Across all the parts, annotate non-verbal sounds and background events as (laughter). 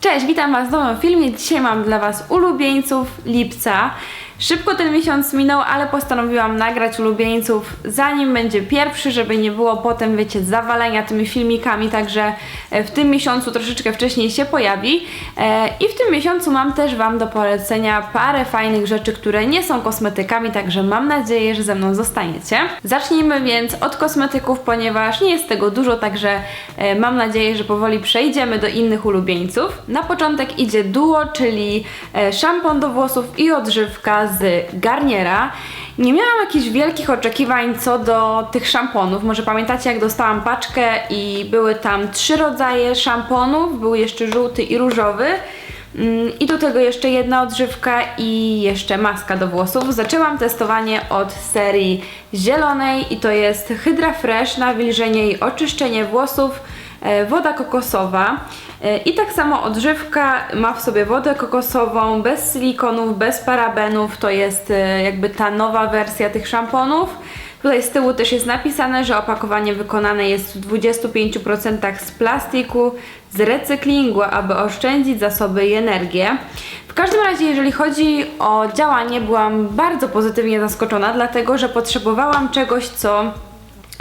Cześć, witam Was w nowym filmie. Dzisiaj mam dla Was ulubieńców lipca. Szybko ten miesiąc minął, ale postanowiłam nagrać ulubieńców zanim będzie pierwszy, żeby nie było potem, wiecie, zawalenia tymi filmikami, także e, w tym miesiącu troszeczkę wcześniej się pojawi. E, I w tym miesiącu mam też Wam do polecenia parę fajnych rzeczy, które nie są kosmetykami, także mam nadzieję, że ze mną zostaniecie. Zacznijmy więc od kosmetyków, ponieważ nie jest tego dużo, także e, mam nadzieję, że powoli przejdziemy do innych ulubieńców. Na początek idzie duo, czyli szampon do włosów i odżywka z Garniera. Nie miałam jakichś wielkich oczekiwań co do tych szamponów. Może pamiętacie, jak dostałam paczkę i były tam trzy rodzaje szamponów, był jeszcze żółty i różowy. Mm, I do tego jeszcze jedna odżywka i jeszcze maska do włosów. Zaczęłam testowanie od serii zielonej i to jest Hydra Fresh, nawilżenie i oczyszczenie włosów, e, woda kokosowa. E, I tak samo odżywka ma w sobie wodę kokosową, bez silikonów, bez parabenów. To jest e, jakby ta nowa wersja tych szamponów. Tutaj z tyłu też jest napisane, że opakowanie wykonane jest w 25% z plastiku, z recyklingu, aby oszczędzić zasoby i energię. W każdym razie, jeżeli chodzi o działanie, byłam bardzo pozytywnie zaskoczona, dlatego że potrzebowałam czegoś, co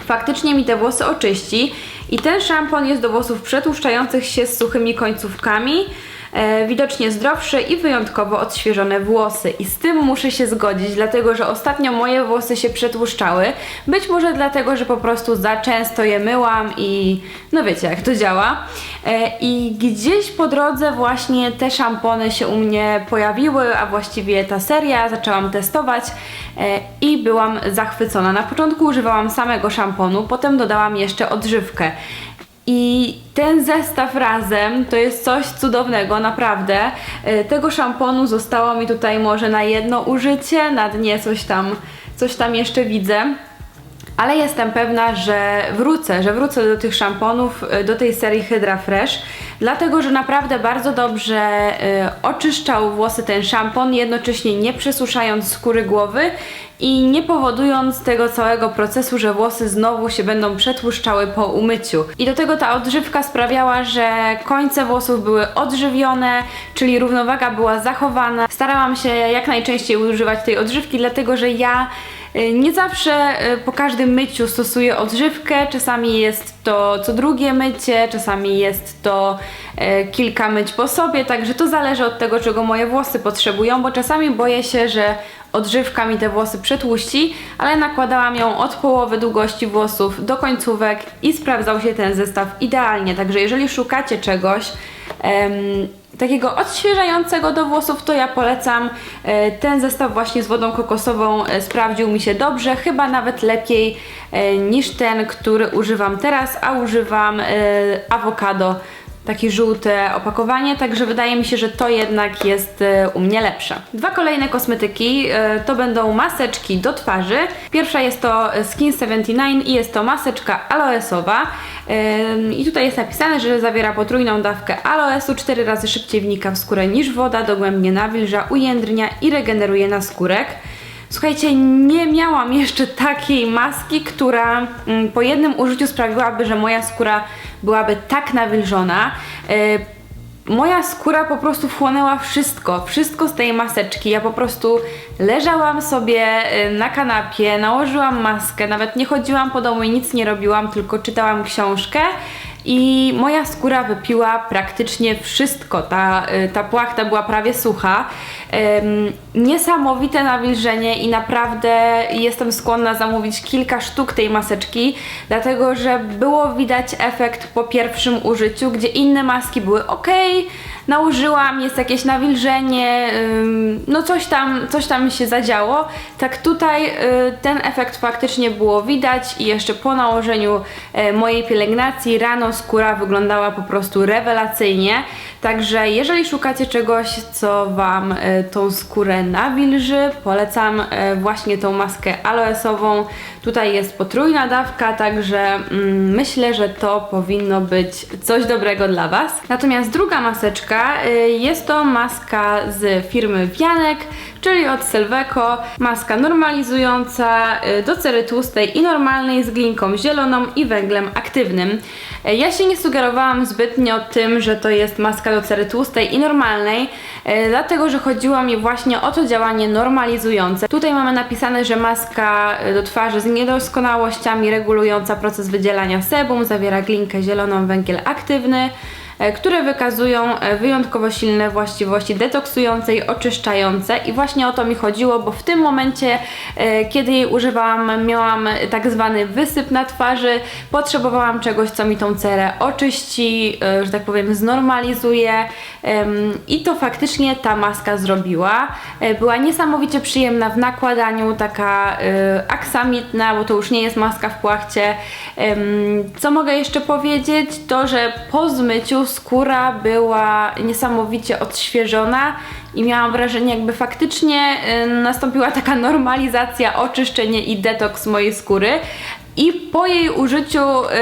faktycznie mi te włosy oczyści. I ten szampon jest do włosów przetłuszczających się z suchymi końcówkami. E, widocznie zdrowsze i wyjątkowo odświeżone włosy. I z tym muszę się zgodzić, dlatego że ostatnio moje włosy się przetłuszczały. Być może dlatego, że po prostu za często je myłam i no wiecie jak to działa. E, I gdzieś po drodze właśnie te szampony się u mnie pojawiły, a właściwie ta seria zaczęłam testować e, i byłam zachwycona. Na początku używałam samego szamponu, potem dodałam jeszcze odżywkę. I ten zestaw razem to jest coś cudownego, naprawdę. E, Tego szamponu zostało mi tutaj może na jedno użycie, na dnie coś tam, coś tam jeszcze widzę. Ale jestem pewna, że wrócę, że wrócę do tych szamponów, y, do tej serii Hydra Fresh, dlatego że naprawdę bardzo dobrze y, oczyszczał włosy ten szampon, jednocześnie nie przesuszając skóry głowy i nie powodując tego całego procesu, że włosy znowu się będą przetłuszczały po umyciu. I do tego ta odżywka sprawiała, że końce włosów były odżywione, czyli równowaga była zachowana. Starałam się jak najczęściej używać tej odżywki, dlatego że ja Nie zawsze y, po każdym myciu stosuję odżywkę, czasami jest to co drugie mycie, czasami jest to e, kilka myć po sobie, także to zależy od tego, czego moje włosy potrzebują, bo czasami boję się, że odżywka mi te włosy przetłuści, ale nakładałam ją od połowy długości włosów do końcówek i sprawdzał się ten zestaw idealnie. Także jeżeli szukacie czegoś, takiego odświeżającego do włosów, to ja polecam e, ten zestaw właśnie z wodą kokosową. e, Sprawdził mi się dobrze, chyba nawet lepiej e, niż ten, który używam teraz, a używam awokado. Takie żółte opakowanie, także wydaje mi się, że to jednak jest e, u mnie lepsze. Dwa kolejne kosmetyki e, to będą maseczki do twarzy. Pierwsza jest to Skin 79 i jest to maseczka aloesowa. I tutaj jest napisane, że zawiera potrójną dawkę aloesu, 4 razy szybciej wnika w skórę niż woda, dogłębnie nawilża, ujędrnia i regeneruje naskórek. Słuchajcie, nie miałam jeszcze takiej maski, która mm, po jednym użyciu sprawiłaby, że moja skóra byłaby tak nawilżona. Yy, moja skóra po prostu wchłonęła wszystko, wszystko z tej maseczki. Ja po prostu leżałam sobie y, na kanapie, nałożyłam maskę, nawet nie chodziłam po domu i nic nie robiłam, tylko czytałam książkę. I moja skóra wypiła praktycznie wszystko. Ta, y, ta płachta była prawie sucha. Niesamowite nawilżenie i naprawdę jestem skłonna zamówić kilka sztuk tej maseczki, dlatego że było widać efekt po pierwszym użyciu, gdzie inne maski były ok, nałożyłam, jest jakieś nawilżenie, no coś tam, coś tam się zadziało. Tak tutaj y, ten efekt faktycznie było widać i jeszcze po nałożeniu e, mojej pielęgnacji rano skóra wyglądała po prostu rewelacyjnie. Także jeżeli szukacie czegoś, co Wam e, tą skórę nawilży, polecam e, właśnie tą maskę aloesową. Tutaj jest potrójna dawka, także mm, myślę, że to powinno być coś dobrego dla Was. Natomiast druga maseczka y, jest to maska z firmy Wianek, czyli od Selveco. Maska normalizująca y, do cery tłustej i normalnej z glinką zieloną i węglem aktywnym. E, Ja się nie sugerowałam zbytnio tym, że to jest maska do cery tłustej i normalnej, dlatego że chodziło mi właśnie o to działanie normalizujące. Tutaj mamy napisane, że maska do twarzy z niedoskonałościami regulująca proces wydzielania sebum, zawiera glinkę zieloną, węgiel aktywny, które wykazują e, wyjątkowo silne właściwości detoksujące i oczyszczające i właśnie o to mi chodziło, bo w tym momencie, e, kiedy jej używałam, miałam tak zwany wysyp na twarzy, potrzebowałam czegoś, co mi tą cerę oczyści, e, że tak powiem znormalizuje i to faktycznie ta maska zrobiła. E, Była niesamowicie przyjemna w nakładaniu, taka e, aksamitna, bo to już nie jest maska w płachcie. Co mogę jeszcze powiedzieć? To, że po zmyciu skóra była niesamowicie odświeżona i miałam wrażenie, jakby faktycznie y, nastąpiła taka normalizacja, oczyszczenie i detoks mojej skóry. I po jej użyciu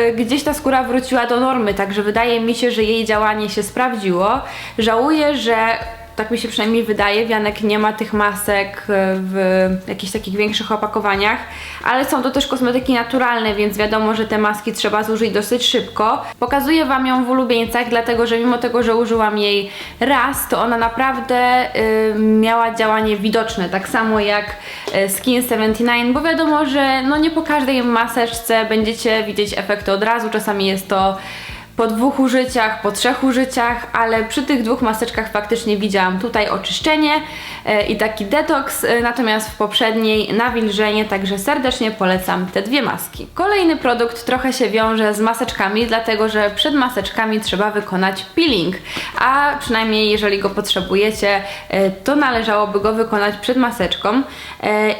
y, gdzieś ta skóra wróciła do normy, także wydaje mi się, że jej działanie się sprawdziło. Żałuję, że tak mi się przynajmniej wydaje, Wianek nie ma tych masek y, w jakichś takich większych opakowaniach, ale są to też kosmetyki naturalne, więc wiadomo, że te maski trzeba zużyć dosyć szybko. Pokazuję Wam ją w ulubieńcach, dlatego że mimo tego, że użyłam jej raz, to ona naprawdę y, miała działanie widoczne, tak samo jak y, Skin 79, bo wiadomo, że no nie po każdej maseczce będziecie widzieć efekty od razu, czasami jest to po dwóch użyciach, po trzech użyciach, ale przy tych dwóch maseczkach faktycznie widziałam tutaj oczyszczenie e, i taki detoks, e, natomiast w poprzedniej nawilżenie, także serdecznie polecam te dwie maski. Kolejny produkt trochę się wiąże z maseczkami, dlatego że przed maseczkami trzeba wykonać peeling, a przynajmniej jeżeli go potrzebujecie, e, to należałoby go wykonać przed maseczką.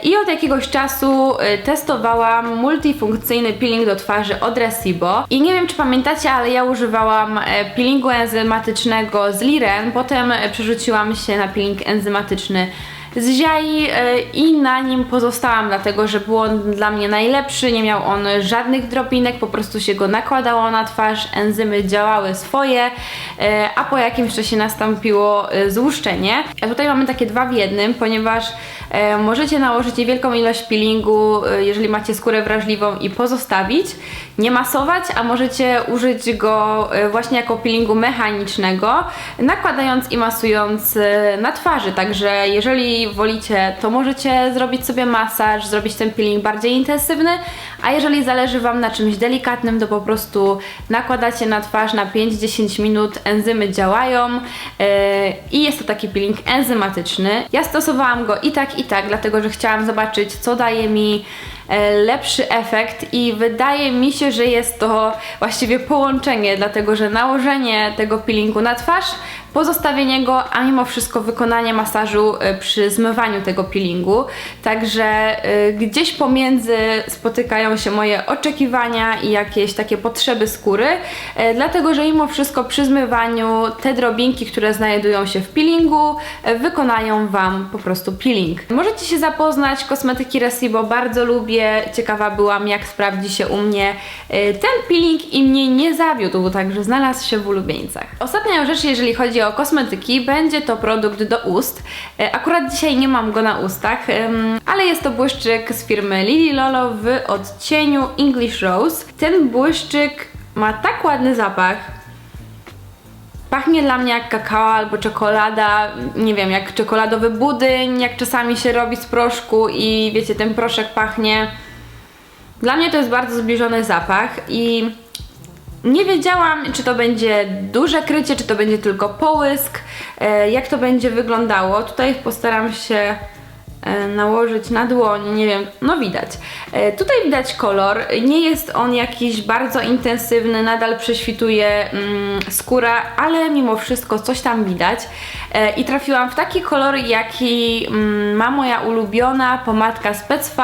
I od jakiegoś czasu testowałam multifunkcyjny peeling do twarzy od Resibo i nie wiem czy pamiętacie, ale ja używałam e, peelingu enzymatycznego z Liren, potem przerzuciłam się na peeling enzymatyczny z Ziai e, i na nim pozostałam, dlatego że był on dla mnie najlepszy, nie miał on żadnych drobinek, po prostu się go nakładało na twarz, enzymy działały swoje, e, a po jakimś czasie nastąpiło e, złuszczenie. A tutaj mamy takie dwa w jednym, ponieważ możecie nałożyć niewielką ilość peelingu, jeżeli macie skórę wrażliwą i pozostawić, nie masować, a możecie użyć go właśnie jako peelingu mechanicznego, nakładając i masując na twarzy. Także jeżeli wolicie, to możecie zrobić sobie masaż, zrobić ten peeling bardziej intensywny, a jeżeli zależy Wam na czymś delikatnym, to po prostu nakładacie na twarz na 5-10 minut, enzymy działają e, i jest to taki peeling enzymatyczny. Ja stosowałam go i tak, i tak, dlatego że chciałam zobaczyć, co daje mi lepszy efekt i wydaje mi się, że jest to właściwie połączenie, dlatego że nałożenie tego peelingu na twarz, pozostawienie go, a mimo wszystko wykonanie masażu e, przy zmywaniu tego peelingu. Także e, gdzieś pomiędzy spotykają się moje oczekiwania i jakieś takie potrzeby skóry, e, dlatego że mimo wszystko przy zmywaniu te drobinki, które znajdują się w peelingu, e, wykonają Wam po prostu peeling. Możecie się zapoznać, kosmetyki Resibo bardzo lubię, ciekawa byłam jak sprawdzi się u mnie e, ten peeling i mnie nie zawiódł, także znalazł się w ulubieńcach. Ostatnia rzecz, jeżeli chodzi o kosmetyki, będzie to produkt do ust. E, Akurat dzisiaj nie mam go na ustach, ale jest to błyszczyk z firmy Lily Lolo w odcieniu English Rose. Ten błyszczyk ma tak ładny zapach, Pachnie dla mnie jak kakao albo czekolada, nie wiem, jak czekoladowy budyń, jak czasami się robi z proszku i wiecie, ten proszek pachnie. Dla mnie to jest bardzo zbliżony zapach i nie wiedziałam, czy to będzie duże krycie, czy to będzie tylko połysk, e, jak to będzie wyglądało. Tutaj postaram się nałożyć na dłoń, nie wiem, no widać. E, Tutaj widać kolor, nie jest on jakiś bardzo intensywny, nadal prześwituje mm, skóra, ale mimo wszystko coś tam widać. E, I trafiłam w taki kolor, jaki mm, ma moja ulubiona pomadka Specfy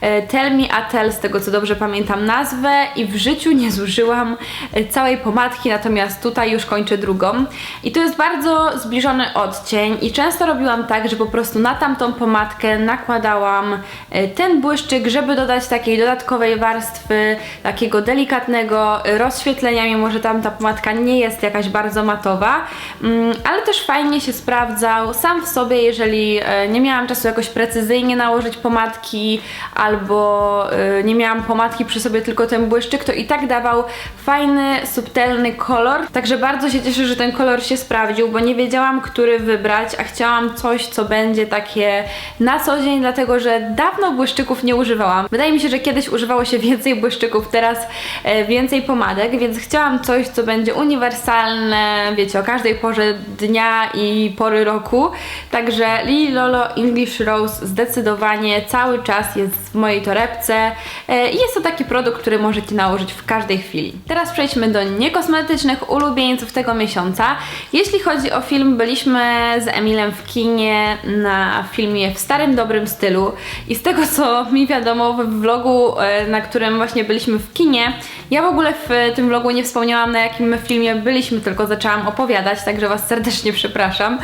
e, Tell Me a Tell, z tego co dobrze pamiętam nazwę i w życiu nie zużyłam e, całej pomadki, natomiast tutaj już kończę drugą. I to jest bardzo zbliżony odcień i często robiłam tak, że po prostu na tamtą pomadkę nakładałam e, ten błyszczyk, żeby dodać takiej dodatkowej warstwy, takiego delikatnego rozświetlenia, mimo że tam ta pomadka nie jest jakaś bardzo matowa, Mm, ale też fajnie się sprawdzał sam w sobie, jeżeli e, nie miałam czasu jakoś precyzyjnie nałożyć pomadki albo e, nie miałam pomadki przy sobie tylko ten błyszczyk, to i tak dawał fajny, subtelny kolor. Także bardzo się cieszę, że ten kolor się sprawdził, bo nie wiedziałam, który wybrać, a chciałam coś, co będzie takie na co dzień, dlatego że dawno błyszczyków nie używałam. Wydaje mi się, że kiedyś używało się więcej błyszczyków, teraz e, więcej pomadek, więc chciałam coś, co będzie uniwersalne, wiecie, o każdej porze dnia i pory roku. Także Lily Lolo English Rose zdecydowanie cały czas jest w mojej torebce e, i jest to taki produkt, który możecie nałożyć w każdej chwili. Teraz przejdźmy do niekosmetycznych ulubieńców tego miesiąca. Jeśli chodzi o film, byliśmy z Emilem w kinie na filmie w starym, dobrym stylu i z tego co mi wiadomo w vlogu, e, na którym właśnie byliśmy w kinie, ja w ogóle w tym vlogu nie wspomniałam na jakim filmie byliśmy, tylko zaczęłam opowiadać, także Was serdecznie przepraszam,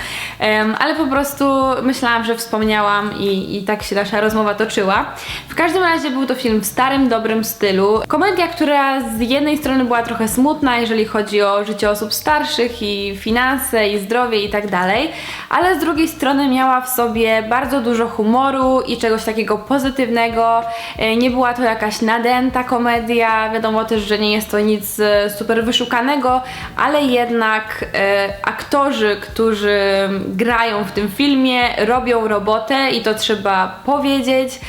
ale po prostu myślałam, że wspomniałam i, i tak się nasza rozmowa toczyła. W każdym razie był to film w starym, dobrym stylu. Komedia, która z jednej strony była trochę smutna, jeżeli chodzi o życie osób starszych i finanse i zdrowie i tak dalej, ale z drugiej strony miała w sobie bardzo dużo humoru i czegoś takiego pozytywnego. E, Nie była to jakaś nadęta komedia, wiadomo też, że nie jest to nic e, super wyszukanego, ale jednak e, aktorzy, którzy grają w tym filmie, robią robotę i to trzeba powiedzieć.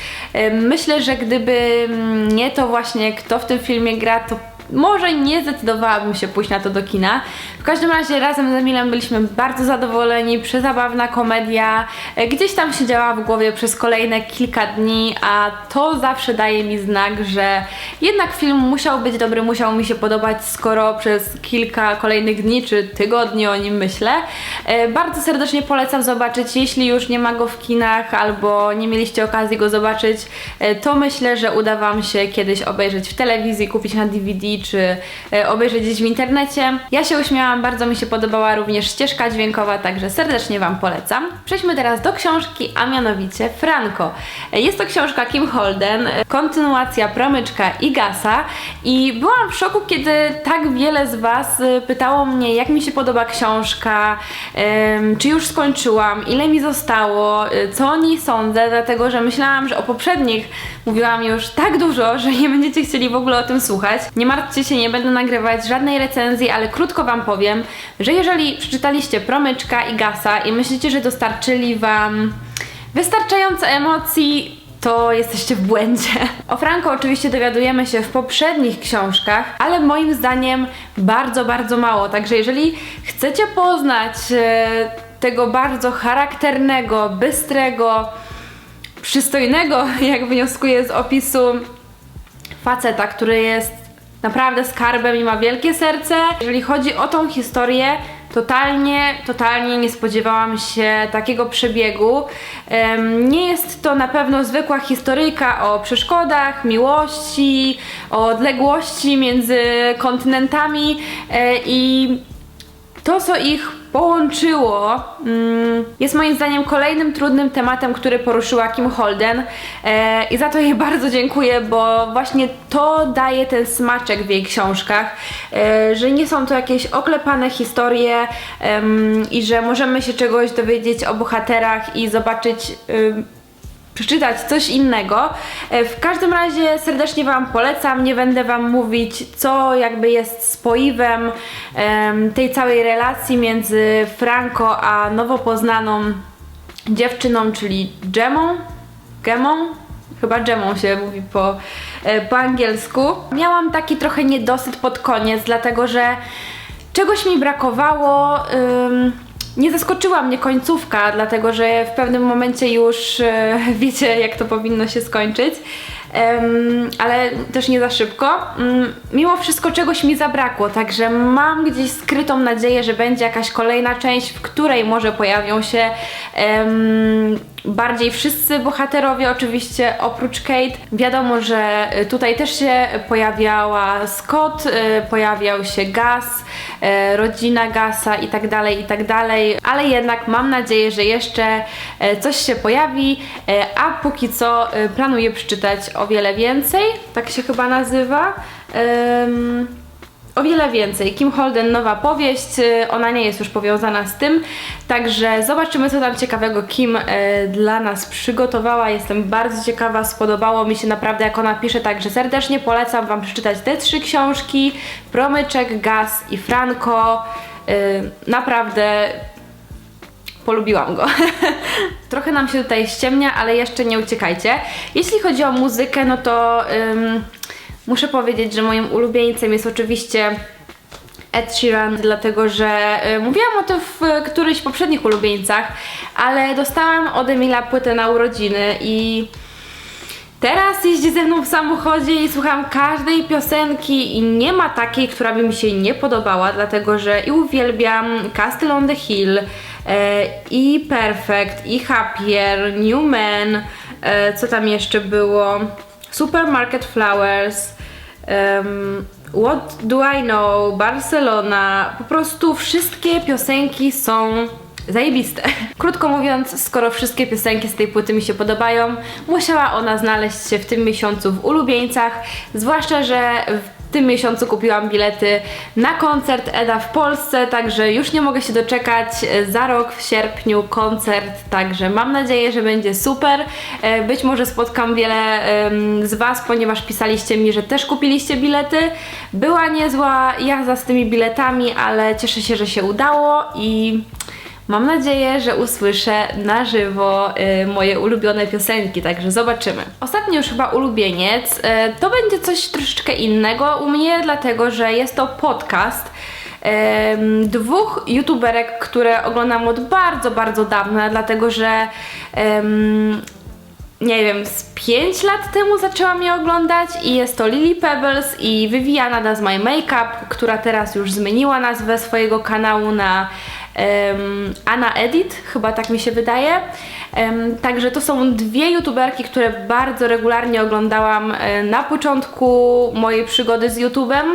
Myślę, że gdyby nie to właśnie kto w tym filmie gra, to może nie zdecydowałabym się pójść na to do kina. W każdym razie razem z Emilem byliśmy bardzo zadowoleni, przezabawna komedia, e, gdzieś tam siedziała w głowie przez kolejne kilka dni, a to zawsze daje mi znak, że jednak film musiał być dobry, musiał mi się podobać, skoro przez kilka kolejnych dni czy tygodni o nim myślę. E, Bardzo serdecznie polecam zobaczyć, jeśli już nie ma go w kinach albo nie mieliście okazji go zobaczyć, e, to myślę, że uda Wam się kiedyś obejrzeć w telewizji, kupić na DVD czy e, obejrzeć gdzieś w internecie. Ja się uśmiałam, bardzo mi się podobała również ścieżka dźwiękowa, także serdecznie Wam polecam. Przejdźmy teraz do książki, a mianowicie Franco. E, Jest to książka Kim Holden, e, kontynuacja Promyczka i Gasa i byłam w szoku, kiedy tak wiele z Was pytało mnie, jak mi się podoba książka, czy już skończyłam, ile mi zostało, co o niej sądzę, dlatego że myślałam, że o poprzednich mówiłam już tak dużo, że nie będziecie chcieli w ogóle o tym słuchać. Nie się, nie będę nagrywać żadnej recenzji, ale krótko Wam powiem, że jeżeli przeczytaliście Promyczka i Gasa i myślicie, że dostarczyli Wam wystarczająco emocji, to jesteście w błędzie. (laughs) O Franco oczywiście dowiadujemy się w poprzednich książkach, ale moim zdaniem bardzo, bardzo mało. Także jeżeli chcecie poznać e, tego bardzo charakternego, bystrego, przystojnego, (laughs) jak wnioskuję z opisu, faceta, który jest naprawdę skarbem i ma wielkie serce. Jeżeli chodzi o tą historię, totalnie, totalnie nie spodziewałam się takiego przebiegu. Nie jest to na pewno zwykła historyjka o przeszkodach, miłości, o odległości między kontynentami e, i to, co ich połączyło, mm, jest moim zdaniem kolejnym trudnym tematem, który poruszyła Kim Holden e, i za to jej (laughs) bardzo dziękuję, bo właśnie to daje ten smaczek w jej książkach, e, że nie są to jakieś oklepane historie i że możemy się czegoś dowiedzieć o bohaterach i zobaczyć przeczytać coś innego. E, W każdym razie serdecznie Wam polecam, nie będę Wam mówić, co jakby jest spoiwem em, tej całej relacji między Franco a nowo poznaną dziewczyną, czyli Gemą. Gemą? Chyba Gemą się mówi po, e, po angielsku. Miałam taki trochę niedosyt pod koniec, dlatego że czegoś mi brakowało. Nie zaskoczyła mnie końcówka, dlatego że w pewnym momencie już e, (laughs) wiecie, jak to powinno się skończyć. Ale też nie za szybko. Mm, Mimo wszystko czegoś mi zabrakło, także mam gdzieś skrytą nadzieję, że będzie jakaś kolejna część, w której może pojawią się bardziej wszyscy bohaterowie, oczywiście oprócz Kate. Wiadomo, że y, tutaj też się pojawiała Scott, y, pojawiał się Gus, y, rodzina Gasa i tak dalej, i tak dalej, ale jednak mam nadzieję, że jeszcze coś się pojawi, a póki co planuję przeczytać o wiele więcej, tak się chyba nazywa. Ym, o wiele więcej. Kim Holden nowa powieść, y, ona nie jest już powiązana z tym, także zobaczymy co tam ciekawego Kim y, dla nas przygotowała. Jestem bardzo ciekawa, spodobało mi się naprawdę jak ona pisze, także serdecznie polecam Wam przeczytać te trzy książki, Promyczek, Gaz i Franco. Y, naprawdę polubiłam go. (laughs) Trochę nam się tutaj ściemnia, ale jeszcze nie uciekajcie. Jeśli chodzi o muzykę, no to ym, muszę powiedzieć, że moim ulubieńcem jest oczywiście Ed Sheeran, dlatego że y, mówiłam o tym w y, którychś poprzednich ulubieńcach, ale dostałam od Emila płytę na urodziny i Teraz jeździ ze mną w samochodzie i słucham każdej piosenki i nie ma takiej, która by mi się nie podobała, dlatego że i uwielbiam Castle on the Hill, i Perfect, i Happier, New Man, e, co tam jeszcze było, Supermarket Flowers, em, What Do I Know, Barcelona, po prostu wszystkie piosenki są zajebiste. (laughs) Krótko mówiąc, skoro wszystkie piosenki z tej płyty mi się podobają, musiała ona znaleźć się w tym miesiącu w ulubieńcach, zwłaszcza, że w tym miesiącu kupiłam bilety na koncert Eda w Polsce, także już nie mogę się doczekać. Za rok w sierpniu koncert, także mam nadzieję, że będzie super. E, Być może spotkam wiele z Was, ponieważ pisaliście mi, że też kupiliście bilety. Była niezła jazda z tymi biletami, ale cieszę się, że się udało i Mam nadzieję, że usłyszę na żywo y, moje ulubione piosenki, także zobaczymy. Ostatni już chyba ulubieniec y, to będzie coś troszeczkę innego u mnie, dlatego że jest to podcast dwóch youtuberek, które oglądam od bardzo, bardzo dawna, dlatego że em, nie wiem, z 5 lat temu zaczęłam je oglądać i jest to Lily Pebbles i Viviana Does My Makeup, która teraz już zmieniła nazwę swojego kanału na Anna Edit, chyba tak mi się wydaje. Także to są dwie youtuberki, które bardzo regularnie oglądałam e, na początku mojej przygody z YouTube'em.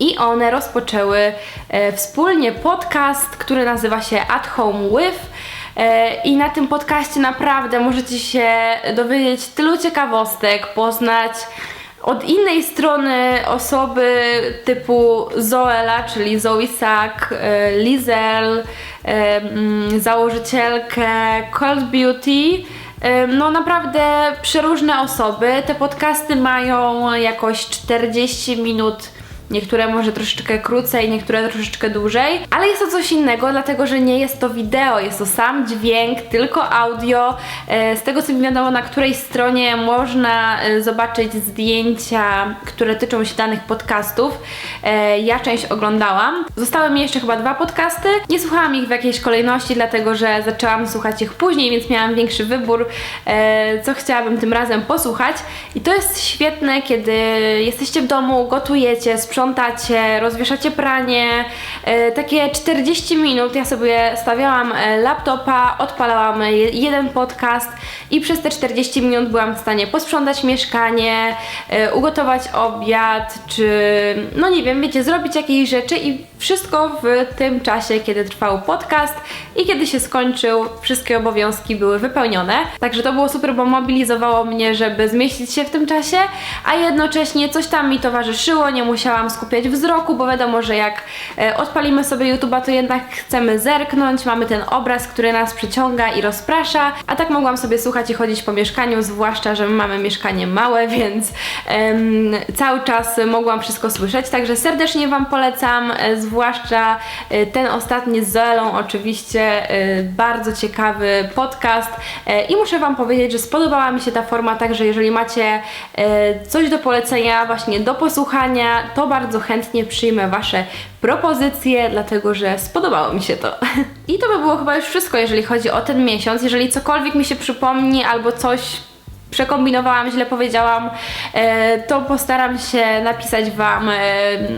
I one rozpoczęły e, wspólnie podcast, który nazywa się At Home With. E, I na tym podcaście naprawdę możecie się dowiedzieć tylu ciekawostek, poznać od innej strony osoby typu Zoela, czyli Zoe Sack, e, Lizel, e, mm, założycielkę Cold Beauty. E, No naprawdę przeróżne osoby. Te podcasty mają jakoś 40 minut Niektóre może troszeczkę krócej, niektóre troszeczkę dłużej, ale jest to coś innego, dlatego że nie jest to wideo, jest to sam dźwięk, tylko audio. E, Z tego co mi wiadomo, na której stronie można e, zobaczyć zdjęcia, które tyczą się danych podcastów. E, Ja część oglądałam. Zostały mi jeszcze chyba dwa podcasty. Nie słuchałam ich w jakiejś kolejności, dlatego że zaczęłam słuchać ich później, więc miałam większy wybór, co chciałabym tym razem posłuchać. I to jest świetne, kiedy jesteście w domu, gotujecie, sprzątacie, rozwieszacie pranie. E, takie 40 minut ja sobie stawiałam e, laptopa, odpalałam je- jeden podcast i przez te 40 minut byłam w stanie posprzątać mieszkanie, e, ugotować obiad, czy no nie wiem, wiecie, zrobić jakieś rzeczy i wszystko w tym czasie, kiedy trwał podcast i kiedy się skończył, wszystkie obowiązki były wypełnione. Także to było super, bo mobilizowało mnie, żeby zmieścić się w tym czasie, a jednocześnie coś tam mi towarzyszyło, nie musiałam skupiać wzroku, bo wiadomo, że jak e, odpalimy sobie YouTube'a, to jednak chcemy zerknąć, mamy ten obraz, który nas przyciąga i rozprasza, a tak mogłam sobie słuchać i chodzić po mieszkaniu, zwłaszcza, że my mamy mieszkanie małe, (laughs) więc cały czas mogłam wszystko słyszeć, także serdecznie Wam polecam, e, zwłaszcza e, ten ostatni z Zoelą, oczywiście bardzo ciekawy podcast. I muszę Wam powiedzieć, że spodobała mi się ta forma, także jeżeli macie coś do polecenia, właśnie do posłuchania, to bardzo chętnie przyjmę Wasze propozycje, dlatego że spodobało mi się to. I to by było chyba już wszystko, jeżeli chodzi o ten miesiąc. Jeżeli cokolwiek mi się przypomni albo coś przekombinowałam, źle powiedziałam, e, to postaram się napisać Wam e,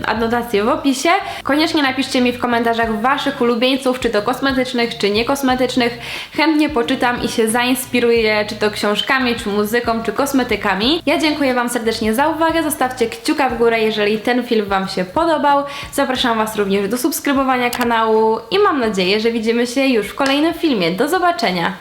adnotację w opisie. Koniecznie napiszcie mi w komentarzach Waszych ulubieńców, czy to kosmetycznych, czy niekosmetycznych. Chętnie poczytam i się zainspiruję, czy to książkami, czy muzyką, czy kosmetykami. Ja dziękuję Wam serdecznie za uwagę. Zostawcie kciuka w górę, jeżeli ten film Wam się podobał. Zapraszam Was również do subskrybowania kanału i mam nadzieję, że widzimy się już w kolejnym filmie. Do zobaczenia!